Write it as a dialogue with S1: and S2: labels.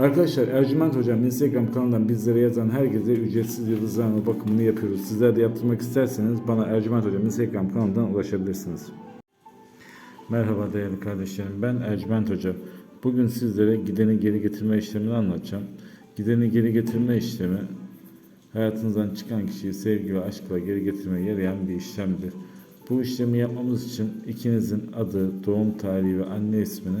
S1: Arkadaşlar Ercüment Hocam Instagram kanalından bizlere yazan herkese ücretsiz yıldızlama bakımını yapıyoruz. Sizler de yaptırmak isterseniz bana Ercüment Hocam Instagram kanalından ulaşabilirsiniz. Merhaba değerli kardeşlerim ben Ercüment Hoca. Bugün sizlere gideni geri getirme işlemini anlatacağım. Gideni geri getirme işlemi hayatınızdan çıkan kişiyi sevgi ve aşkla geri getirmeye yarayan bir işlemdir. Bu işlemi yapmamız için ikinizin adı, doğum tarihi ve anne ismini